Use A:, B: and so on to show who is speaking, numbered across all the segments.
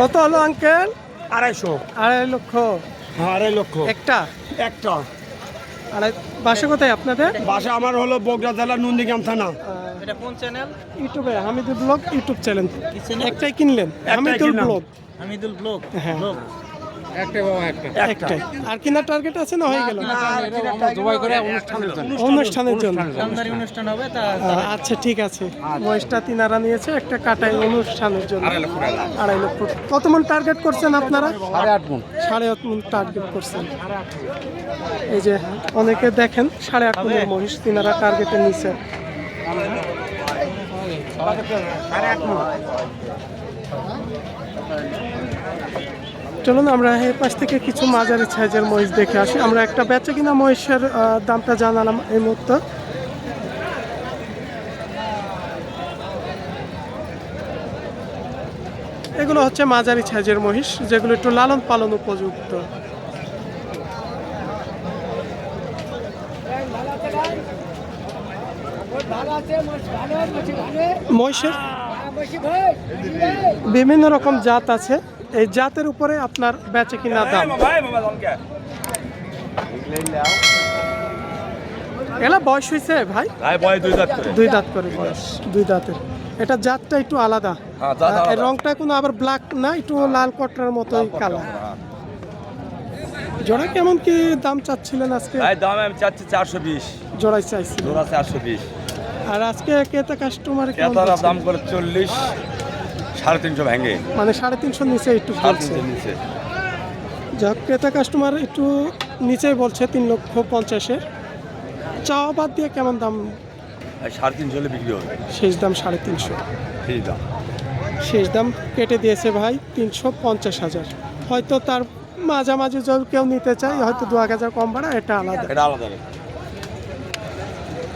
A: কত হলো আঙ্কেল?
B: আড়াইশো।
A: আড়াই লক্ষ।
B: হ্যাঁ আড়াই লক্ষ।
A: একটা?
B: একটা।
A: আড়াই বাসা কোথায় আপনাদের?
B: বাসা আমার হলো বগুড়া জেলা নন্দীগ্রাম থানা।
C: এটা কোন চ্যানেল
A: ইউটিউবে হামিদুল ব্লগ ইউটিউব চ্যানেল একটাই কিনলেন হামিদুল। ব্লগ।
C: হামিদুল ব্লগ?
A: হ্যাঁ। একটাই আর কিনার টার্গেট আছে না হয়ে গেল? অনুষ্ঠানের জন্য।
C: আমদানি অনুষ্ঠান হবে তা
A: আহ, আচ্ছা ঠিক আছে। মহিষটা তিনারা নিয়েছে একটা কাটাই অনুষ্ঠানের জন্য। আড়াই লক্ষ কত মন টার্গেট করছেন আপনারা?
D: সাড়ে আট মন।
A: সাড়ে আট মন টার্গেট করছেন। এই যে অনেকে দেখেন সাড়ে আট মনের মহিষ তিনারা টার্গেটে নিছেন চলুন আমরা এর পাশ থেকে কিছু মাঝারি সাইজের মহিষ দেখে আসি। আমরা একটা বেচে কিনা মহিষের দামটা জানালাম এই মুহূর্তে। এগুলো হচ্ছে মাঝারি সাইজের মহিষ, যেগুলো একটু লালন পালন উপযুক্ত। মহিষের বিভিন্ন রকম জাত আছে। এই জাতের উপরে আপনার বেচে কিনা দাম? এলা বয়স হয়েছে ভাই?
E: দুই দাঁত করে।
A: দুই দাঁত করে বয়স দুই দাঁতের। এটা জাতটা একটু আলাদা।
E: হ্যাঁ।
A: রংটা কোনো আবার ব্ল্যাক না একটু লাল কটরার মতোই কালার জোড়া কেমন কি দাম চাচ্ছিলেন আজকে?
E: ভাই দাম আমি চাচ্ছি চারশো বিশ।
A: জোড়াই চাইছিল
E: জোড়া চারশো বিশ।
A: আর আজকে কেতা কাস্টমার
E: দাম করে চল্লিশ। সাড়ে তিনশো ভেঙে।
A: মানে সাড়ে তিনশোর নিচে একটু
E: সাড়ে তিনশো নিচে।
A: যাক ক্রেতা কাস্টমার একটু নিচেই বলছে তিন লক্ষ পঞ্চাশের। চাওয়া বাদ দিয়ে কেমন দাম?
E: ভাই সাড়ে তিনশো হলে বিক্রি হবে।
A: শেষ দাম সাড়ে তিনশো।
E: ঠিক দাম।
A: শেষ দাম কেটে দিয়েছে ভাই তিনশো পঞ্চাশ হাজার। হয়তো তার মাঝামাঝি যদি কেউ নিতে চায় হয়তো দু এক হাজার কম বাড়া এটা আলাদা।
E: এটা আলাদা।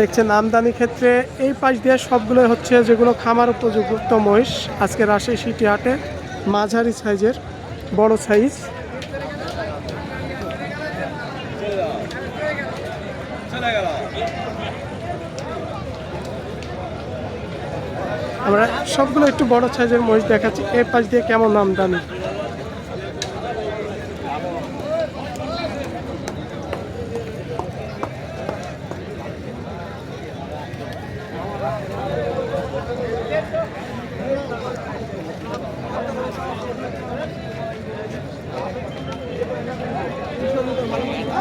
A: দেখছেন, আমদানি ক্ষেত্রে এই পাশ দিয়ে সবগুলো হচ্ছে যেগুলো খামার উপযুক্ত মহিষ। আজকে রাজশাহী সিটি হাটে মাঝারি সাইজের, বড় সাইজ। আমরা সবগুলো একটু বড় সাইজের মহিষ দেখাচ্ছি এই পাশ দিয়ে কেমন আমদানি?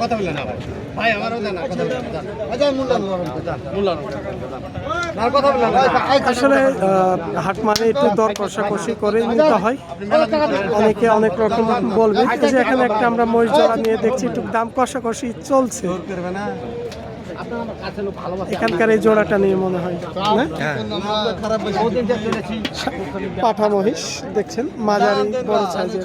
D: কথা বললেন না ভাই। আমারও দেন কথা বললেন আচ্ছা
A: আসলে হাট মানে একটু দর কষাকষি করে নিতে হয়। অনেকে অনেক রকম বলবে যে এখানে একটা আমরা মহিষ জোড়া নিয়ে দেখছি একটু দাম কষাকষি চলছে। এখানকার এই জোড়াটা নিয়ে মনে হয়।
D: বলছি।
A: পাঠা মহিষ দেখছেন? মাঝারি বড় সাইজের।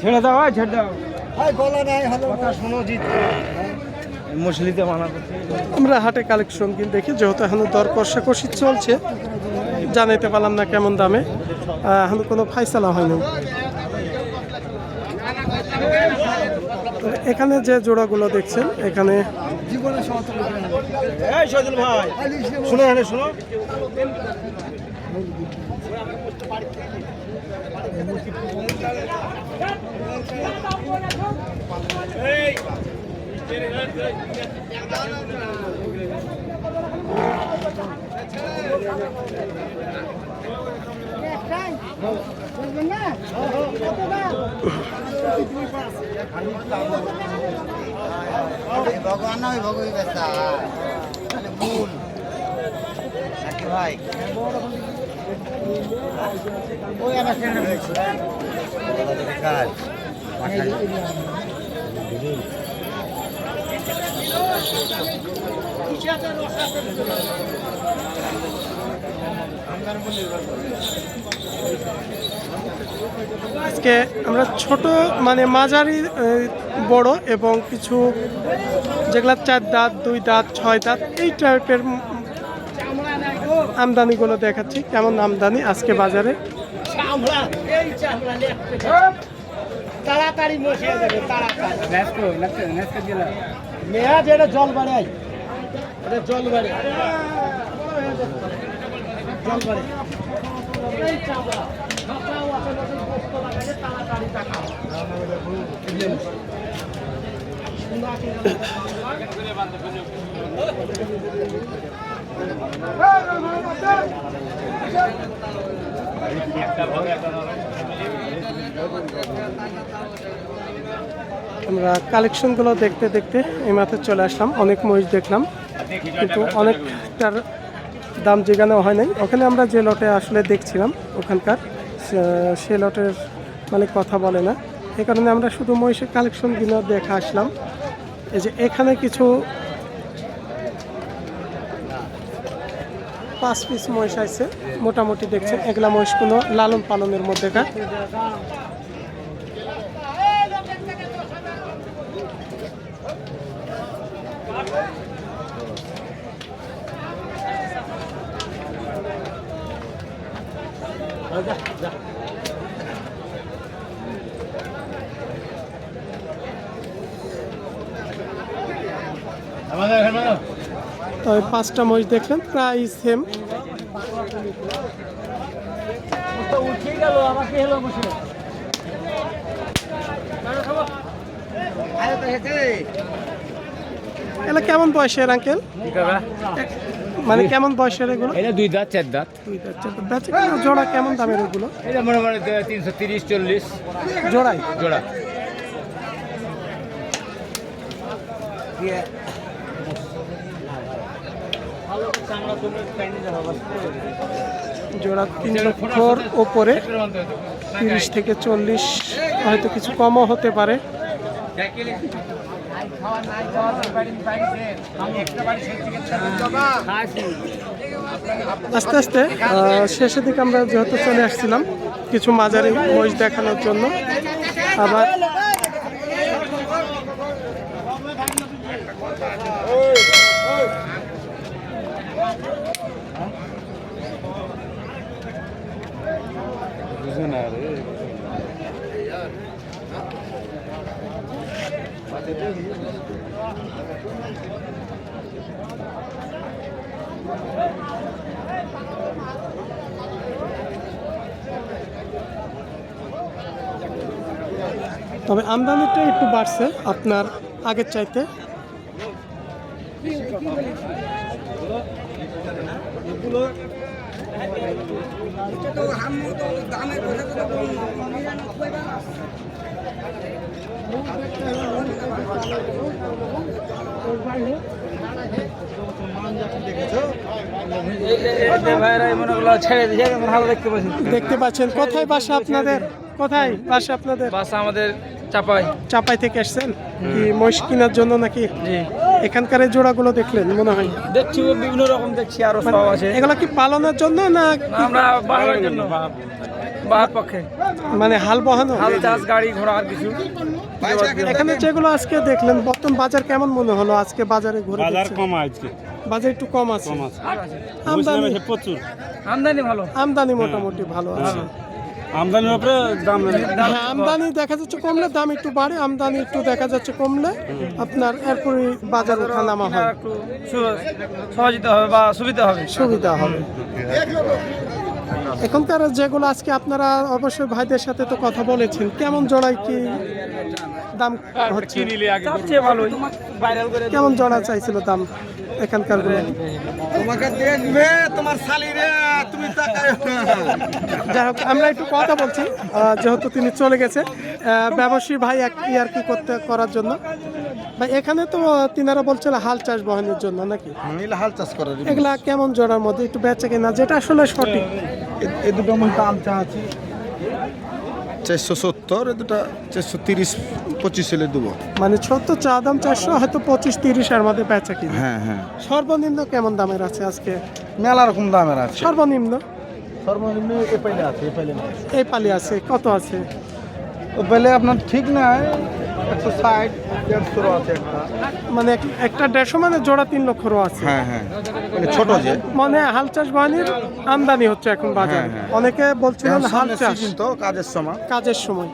B: ছেড়ে দাও ছেড়ে দাও। মুসলিতে মানা
A: আমরা হাটে কালেকশন কিন্তু দেখি যেহেতু এখন দর কষাকষি চলছে। জানাইতে পারলাম না কেমন দামে। এখন কোনো ফাইসালা হয়নি। এখানে যে জোড়াগুলো দেখছেন এখানে
B: ভাই শুনো শুনো।
D: ভগবান নয় ভগবী বেচা তাহলে ভুল নাকি ভাই ওই
A: আজকে আমরা ছোট মানে মাঝারি বড় এবং কিছু যেগুলা চার দাঁত, দুই দাঁত, ছয় দাঁত, এই টাইপের আমদানিগুলো দেখাচ্ছি কেমন আমদানি আজকে বাজারে?
D: তাড়াতাড়ি মেয়া যেটা জল। বাড়াই এটা বাড়ে। বাড়ে। তাড়াতাড়ি
A: আমরা কালেকশনগুলো দেখতে দেখতে এই মাঠে চলে আসলাম। অনেক মহিষ দেখলাম, কিন্তু অনেকটার দাম যেখানে হয় নাই। ওখানে আমরা যে লটে আসলে দেখছিলাম ওখানকার, সে- লটের মানে কথা বলে না। এই কারণে আমরা শুধু মহিষের কালেকশনগুলো দেখা আসলাম। এই যে এখানে কিছু পাঁচ পিস মহিষ আছে। মোটামুটি দেখছেন এগুলা মহিষ লালন পালনের মধ্যেকার তো এই পাঁচটা মহিষ দেখলেন প্রায় সেম
D: উঠে গেল আমাকে হেলো বসে আরে তো হেঁটে
A: এগুলো কেমন বয়সের আঙ্কেল? মানে কেমন বয়সের এগুলো?
B: এটা দুই দাঁত চার দাঁত।
A: দুই দাঁত, চার দাঁত। বেচে কেনা জোড়া কেমন দামের এগুলো?
B: এটা মনে মনে তিনশো তিরিশ চল্লিশ।
A: জোড়াই?
B: জোড়া।
A: জোড়া তিন লক্ষর ওপরে তিরিশ থেকে চল্লিশ, হয়তো কিছু কমও হতে পারে। আস্তে আস্তে শেষের দিকে আমরা যেহেতু চলে আসছিলাম, কিছু মাঝারি মহিষ দেখানোর জন্য। আবার তবে আমদানিটা একটু বাড়ছে আপনার আগের চাইতে।
C: দেখতে পাচ্ছি
A: দেখতে পাচ্ছেন কোথায় বাসা আপনাদের? কোথায় বাসা আপনাদের?
C: বাসা আমাদের চাপাই।
A: চাপাই থেকে এসছেন? কি মহিষ কেনার জন্য নাকি?
C: জি।
A: এখানকার এই জোড়াগুলো দেখলেন মনে হয়।
C: দেখছি বিভিন্ন রকম দেখছি আরও সব আছে।
A: এগুলো কি পালনের জন্য না
C: আমরা বাহার জন্য। বাহার পক্ষে।
A: মানে হাল বহানো?
C: হাল চাষ গাড়ি ঘোড়া আর কিছু।
A: এখানে যেগুলো আজকে দেখলেন বর্তমান বাজার কেমন মনে হলো? আজকে বাজারে ঘুরে
B: বাজার কম আজকে।
A: বাজার একটু কম আছে। আমদানি
B: প্রচুর।
C: আমদানি ভালো।
A: আমদানি মোটামুটি ভালো আছে।
B: আমদানির উপরে দাম
A: হ্যাঁ আমদানি দেখা যাচ্ছে কমলে দাম একটু বাড়ে আমদানি একটু দেখা যাচ্ছে কমলে আপনার এরপরে বাজার ওঠানামা হয়।
C: একটু সহজিত হবে বা সুবিধা হবে।
A: সুবিধা হবে। এখনকার যেগুলো আজকে আপনারা অবশ্যই ভাইদের সাথে তো কথা বলেছেন কেমন জোড়ায় কি দাম হচ্ছে? কেমন জোড়া চাইছিল দাম? এখানকার
D: তোমাকে দেখবে তোমার শালিরে তুমি
A: যাই হোক আমরা একটু কথা বলছি যেহেতু তিনি চলে গেছে ব্যবসায়ী ভাই এক ইয়ার কি করতে করার জন্য। ভাই এখানে তো তিনারা বলছিল হাল চাষ বহনের জন্য নাকি?
D: হাল চাষ করে
A: এগুলা কেমন জোড়ার মধ্যে একটু বেচে কিনা যেটা আসলে সঠিক।
D: এ দুটো মন দাম চা আছে চারশো সত্তর দুটা চারশো তিরিশ পঁচিশ হলে দেবো।
A: মানে ছোট চা দাম চারশো হয়তো পঁচিশ তিরিশের মধ্যে বেচা কিনা।
D: হ্যাঁ হ্যাঁ।
A: সর্বনিম্ন কেমন দামের আছে আজকে?
D: মেলা রকম দামের আছে?
A: সর্বনিম্ন?
D: সর্বনিম্ন এ পাইলে আছে এ পাইলে
A: এই পালি আছে কত আছে?
D: ও পাইলে আপনার ঠিক নাই একশো ষাট দেড়শো আছে একটা।
A: মানে একটা দেড়শো মানে জোড়া তিন লক্ষরও আছে।
D: হ্যাঁ হ্যাঁ। মানে ছোট যে।
A: মানে হাল চাষ বাহিনীর আমদানি হচ্ছে এখন বাজারে।
D: হ্যাঁ, হ্যাঁ।
A: অনেকে বলছিলেন হাল চাষ।
D: তো কাজের সময়।
A: কাজের সময়।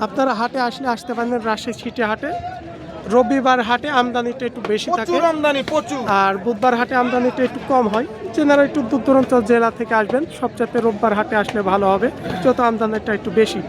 A: আপনারা হাটে আসলে আসতে পারেন রাজশাহী ছিটে হাটে। রবিবার হাটে আমদানিটা একটু বেশি থাকে।
D: আমদানি প্রচুর।
A: আর বুধবার হাটে আমদানিটা একটু কম হয়। যেনারা একটু দূর দূরান্ত জেলা থেকে আসবেন। সবচেয়ে রোববার হাটে আসলে ভালো হবে। যত আমদানিটা একটু বেশি।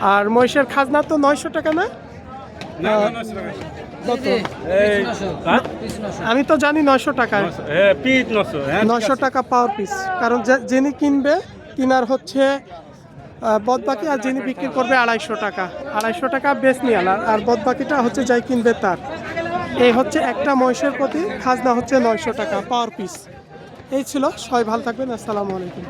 A: আর মহিষের খাজনা তো নয়শো টাকা না? আমি তো জানি নয়শো
B: হ্যাঁ
A: নশো টাকা পাওয়ার পিস। কারণ যিনি কিনবে কিনার হচ্ছে বদ বাকি আর যিনি বিক্রি করবে আড়াইশো টাকা। আড়াইশো টাকা বেচ নিয়ে আর বদ বাকিটা হচ্ছে যাই কিনবে তার। এই হচ্ছে একটা মহিষের প্রতি খাজনা হচ্ছে নয়শো টাকা পাওয়ার পিস। এই ছিল সবাই ভালো থাকবেন আসসালামু আলাইকুম।